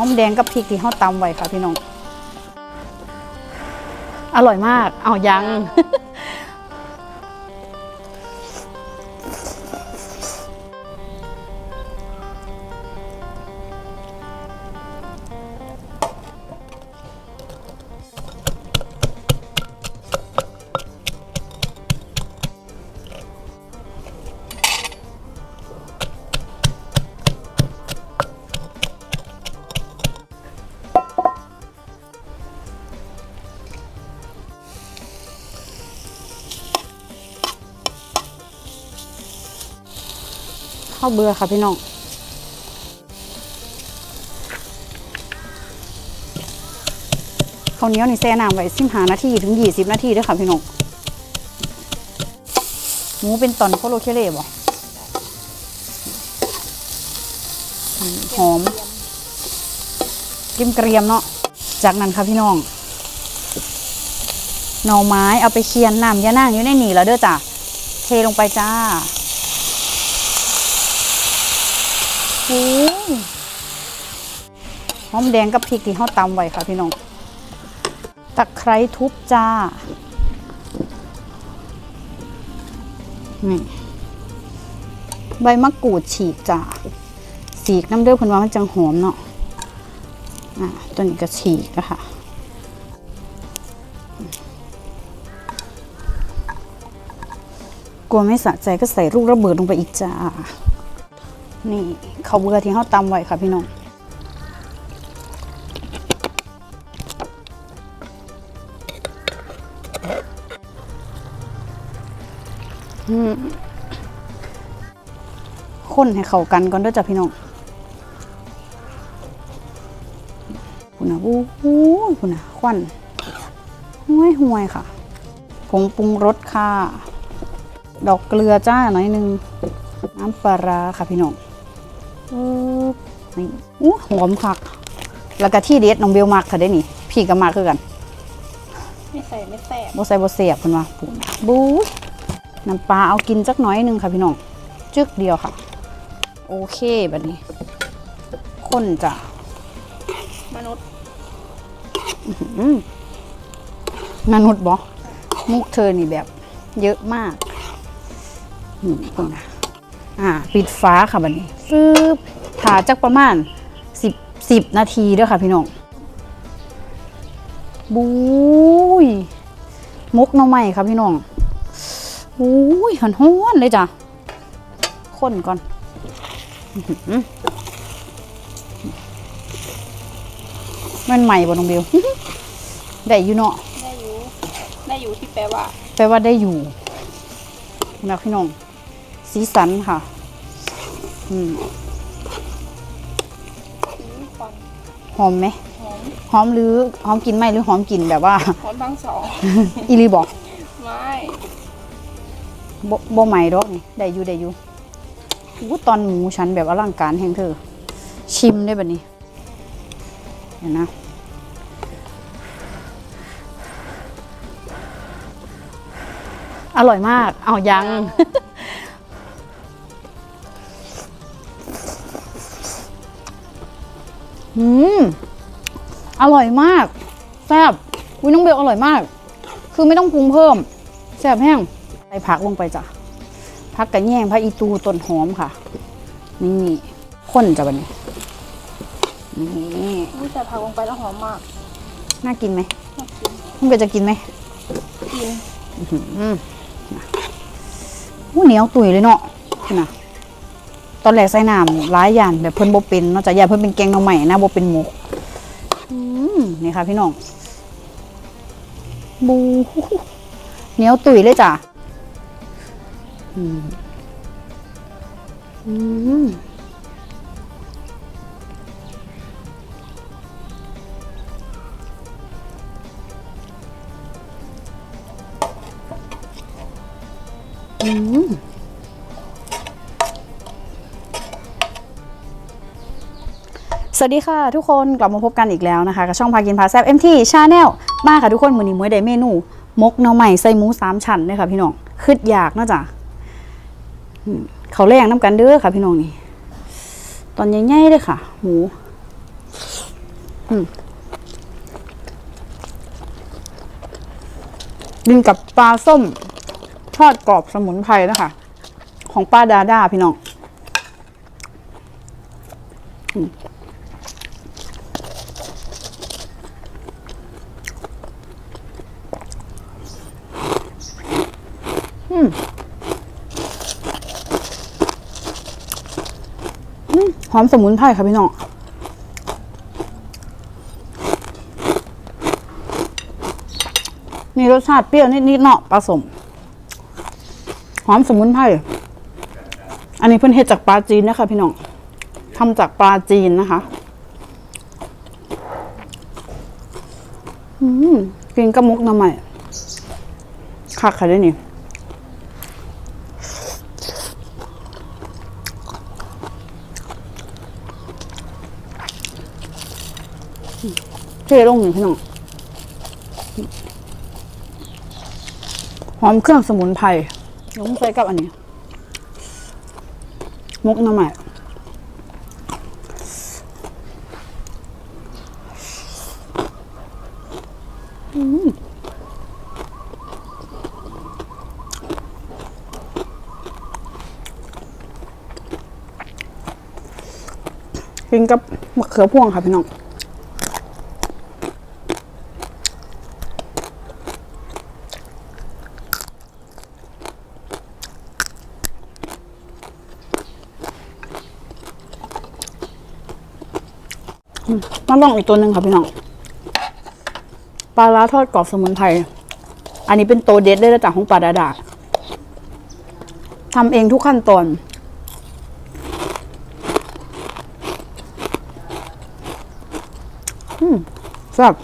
อมแดงกับพริกที่เขาตำไว้ค่ะพี่น้อง อร่อยมาก เอายัง ข้าวเบื่อค่ะพี่น้องข้าวเหนียวนี่แช่น้ำไว้สิบหานาทีถึงยี่สิบนาทีด้วยค่ะพี่น้องหมูเป็นตอนโคโลเคเล่บ่อืมหอมกิมเกรียมเนาะจากนั้นค่ะพี่น้องหน่อไม้เอาไปเคียนน้ำยานั่งอยู่ในนี่แล้วเด้อจ้ะเทลงไปจ้า โอ้ยหอมแดงกับพริกที่เขาตำไว้ค่ะพี่น้องตะไคร้ทุบจ้านี่ใบมะกรูดฉีกจ้าสีกน้ำเด้อเพิ่นว่ามันจังหอมเนาะอะตัวนี้ก็ฉีกนะคะกลัวไม่สะใจก็ใส่ลูกระเบิดลงไปอีกจ้า นี่เขาเบื่อที่เขาตำไว้ค่ะพี่น้องอืมคนให้เข้ากันก่อนด้วยจ้ะพี่น้องคุณนะวู้วู้คุณนะควันห้วยห่วยค่ะผงปรุงรสค่ะ ดอกเกลือจ้าหน่อยหนึง น้ำปลาร้าค่ะพี่น้อง ปึ๊บนี่อู้หอมคัก แล้วก็ที่เด็ดน้องเบลมากค่ะได้นี่ พี่ก็มากคือกัน ไม่ใส่ไม่แสบบ่ใส่บ่เสียบเพิ่นว่าปูนบู๊ยน้ำปลาเอากินจักหน้อยหนึงค่ะพี่น้อง จึกเดียวค่ะ โอเคบัดนี้คนจ้ะมนุษย์อืมมนุษย์บ่มุกเธอนี่แบบ เยอะมากนี่คุณนะ อ่าปิดฟ้าค่ะบัดนี้ฟืบถ่าจักประมาณสิบสิบนาทีเด้อค่ะพี่น้องบุ้ยมุกหน้องใหม่ค่ะพี่น้องบุ้ยหันห้วนเลยจ้ะคนก่อนอื้อหือมันใหม่บ่น้องเบลได้อยู่เนาะได้อยู่ได้อยู่ที่แปลว่า แปลว่าได้อยู่นะพี่น้อง สีสันค่ะ อืมซื้อควันหอมไหมหอมหอมหรือหอมกลินไหมหรือหอมกลิ่นแบบว่าหอมทั้งสองอีรีบอกไม่บ่บ่ใหม่ดอกนี่ได้อยู่ได้อยู่อู้ตอนหมูฉันแบบอลังการแห่งเธอ ชิมได้แบบนี้เดี๋ยวนะอร่อยมาก เอายัง อืม อร่อยมาก แซ่บวิน้องเบลอร่อยมาก คือไม่ต้องปรุงเพิ่ม แซ่บแห้งใส่ผักลงไปจ้ะผักกระแยงผักอีตูต้นหอมค่ะ นี่ข้นจ้ะบันนี้ นี่อุ้ยใส่ผักลงไปแล้วหอมมาก น่ากินไหมน่ากินน้องเบลจะกินไหมกิน อืมนะอู้เหนียวตุ๋ยเลยเนาะนี่นะ ตอนแรกใส่น้ำร้ายอย่างแบบเพิ่นบ่เป็นเนาะจ้ะอย่าเพิ่นเป็นแกงหน่อใหม่นะบ่เป็นหมกนี่ค่ะพี่น้องบูเหนียวตุ๋ยเลยจ้ะอืมอืมอืม สวัสดีค่ะทุกคนกลับมาพบกันอีกแล้วนะคะกับช่องพากินพาแซบเอ็มทีชาแนลมาค่ะทุกคนมือนี้มื้อใดเมนู มกหน่อใหม่ใส่หมูสามชั้นเลยค่ะพี่น้องคืดอยากเนาะจ้ะเขาแรงน้ำกันเด้อค่ะพี่น้องนี่ตอนใหญ่ๆเลยค่ะ หมูอืมดินกับปลาส้ม ทอดกรอบสมุนไพรนะคะของป้าดาดาพี่น้องอืมอืมอืม หอมสมุนไพรค่ะพี่น้องมีรสชาติเปรี้ยวนิดๆเนาะผสมหอมสมุนไพรอันนี้เพิ่นเฮ็ดจากปลาจีนนะคะพี่น้องทำจากปลาจีนนะคะอืมกินกระมุกน้ำใหม่คักค่ะได้นี่ เทลงนี่พี่น้องหอมเครื่องสมุนไพรลงใส่กับอันนี้มุกน้ำใหม่อืมกินกับมะเขือพวงค่ะพี่น้อง มาลองอีกตัวหนึ่งค่ะพี่น้องปลาร้าทอดกรอบสมุนไพรอันนี้เป็นโตเด็ดเลยนะจากของปลาดาดาทำเองทุกขั้นตอนอืมแซ่บ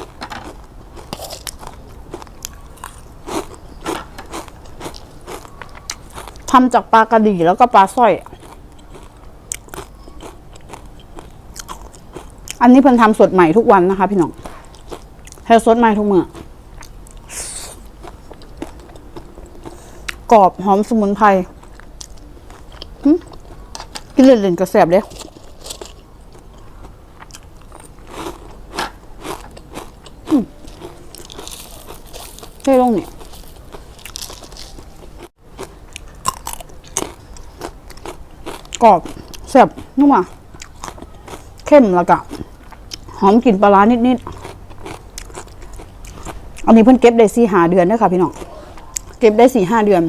ทำจากปลากระดี่แล้วก็ปลาสร้อย อันนี้เพิ่นทำสดใหม่ทุกวันนะคะ พี่น้องให้สดใหม่ทุกเมื่อกรอบหอมสมุนไพรกินเล่นๆก็แสบเลยเท่ลงนี่กรอบแสบนุ่มอะเข้มแล้วก็ หอมกลิ่นปลาร้านิดๆอันนี้เพิ่นเก็บได้สี่ห้าเดือนเด้ค่ะพี่น้องเก็บได้สี่ห้าเดือน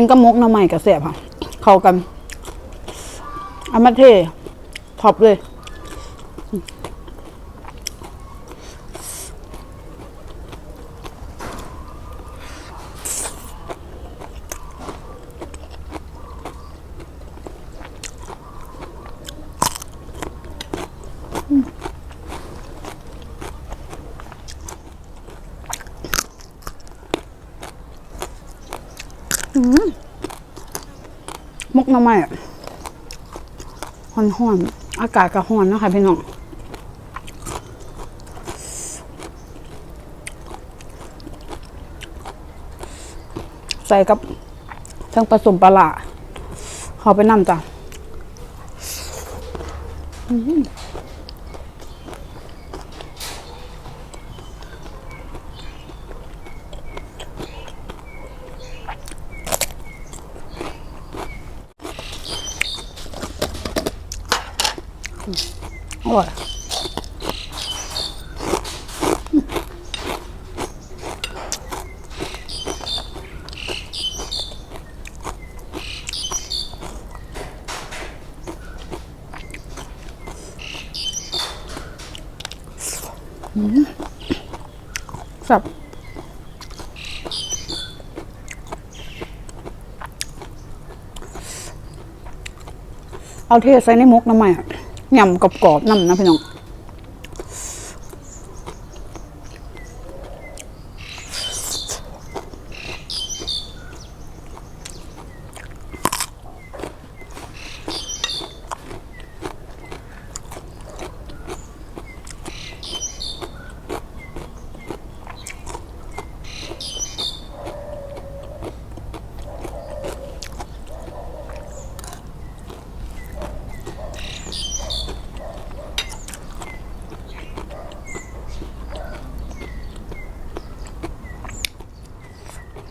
กินก็มกหน้ำใหม่กับเสียบค่ะ เข้ากันอามาเทท็อปเลย มกน้ำใหม่อะฮ้อนฮ้อนๆอากาศก็ฮ้อนนะคะพี่น้องใส่กับทั้งผสมปลาเขาไปน้ำจ้ะ อื้อหืออร่อยอื้อแซ่บเอาเทใส่ในมุกน้ำใหม่อะ ยำกรอบๆน้ำนะพี่น้อง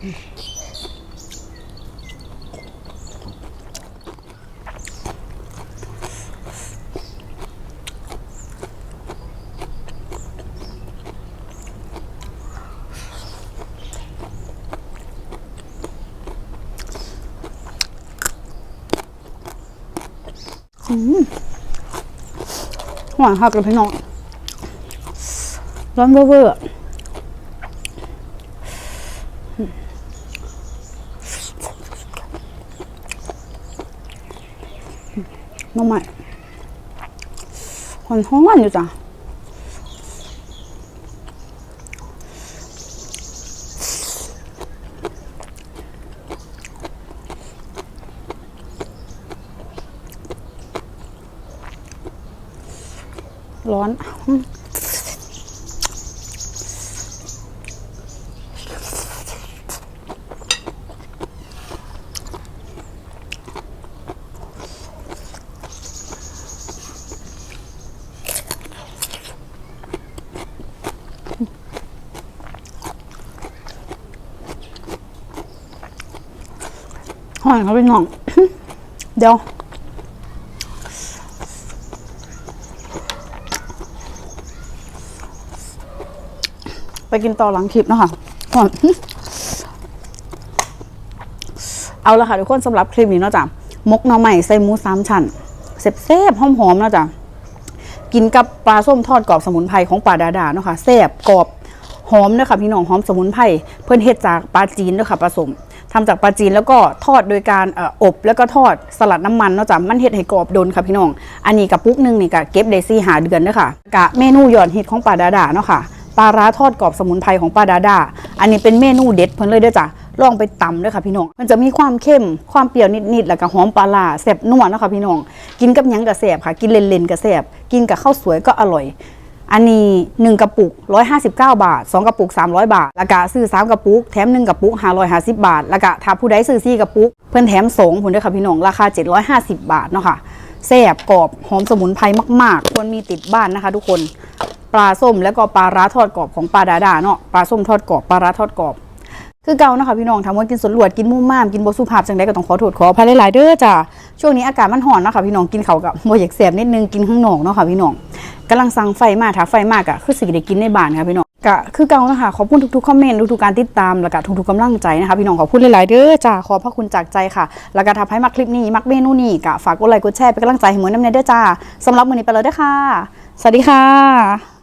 หวานหักเลยพี่น้องร้อนเวอร์ น้องใหม่หอนห้อนอยู่จ้ะร้อน หอนเขาไปน้อง เดี๋ยว ไปกินต่อหลังคลิปนะคะก่อนเอาละค่ะทุกคนสำหรับคลิปนี้เนาะจ้ะมกหน่อใหม่ใส่หมูสามชั้นเซฟๆหอมๆเนาะจ้ะกินกับปลาส้มทอดกรอบสมุนไพรของป่าดาดาเนาะค่ะแซ่บกรอบหอมเนาะค่ะพี่น้องหอมสมุนไพรเพื่อนเฮ็ดจากปลาจีนเนาะค่ะปลาสม ทำจากปลาจีนแล้วก็ทอดโดยการออบแล้วก็ทอดสลัดน้ำมันเนาะจ้ะมันเฮ็ดให้กรอบโดนค่ะพี่น้อง อันนี้กับปุ๊กหนึงนี่ก็เก็บได้ซี่หาเดือนเนาะค่ะกะเมนูยอดฮิตของป่าดาดาเนาะค่ะปลาร้าทอดกรอบสมุนไพรของป้าดาดา อันนี้เป็นเมนูเด็ดเพิ่นเลยเด้อจ้ะลองไปตำด้วยค่ะพี่น้อง มันจะมีความเข้ม ความเปรี้ยวนิดๆ แล้วก็หอมปลาร้าแซ่บนัวเนาะค่ะพี่น้อง กินกับยังก็แซ่บค่ะ กินเล่นๆก็แซ่บกินกับข้าวสวยก็อร่อย อันนี้ 1 กระปุก 159 บาท 2 กระปุก 300 บาท แล้วก็ซื้อ 3 กระปุก แถม 1 กระปุก 550 บาท แล้วก็ถ้าผู้ใดซื้อ 4 กระปุก เพิ่นแถมสองผลด้วยค่ะพี่น้อง ราคา 750 บาทเนาะค่ะแซ่บกรอบ หอมสมุนไพรมาก ๆ ควรมีติดบ้านนะคะทุกคน ปลาส้มแล้วก็ปลาร้าทอดกรอบของปลาดาดาเนาะ ปลาส้มทอดกรอบ ปลาร้าทอดกรอบ คือเก่านะคะพี่น้องทำว่ากินสวนลวดกินมุ่มม่ามกินบสุภาพจังไดก็ต้องขอโทษขออภัยหลายๆเด้อจ้าช่วงนี้อากาศมันร้อนเนาะคะพี่น้องกินเขากับบ่อยากแสบนิดนึงกินข้างนอกเนาะค่ะพี่น้องกำลังสั่งไฟมากถ้าไฟมากอะคือสิได้กินในบ้านค่ะพี่น้องก็คือเก่านะคะขอบคุณทุกๆคอมเมนต์ทุกๆการติดตามแล้วก็ทุกๆกำลังใจนะคะพี่น้องขอบคุณหลายๆเด้อจ้าขอพระคุณจากใจค่ะ แล้วก็ถ้าใครมักคลิปนี้มักเมนูนี้ก็ฝากกดไลค์กดแชร์เป็นกำลังใจให้เหมือนน้ำเนยเด้อจ้าสำหรับมื้อนี้ไปแล้วเด้อค่ะ สวัสดีค่ะ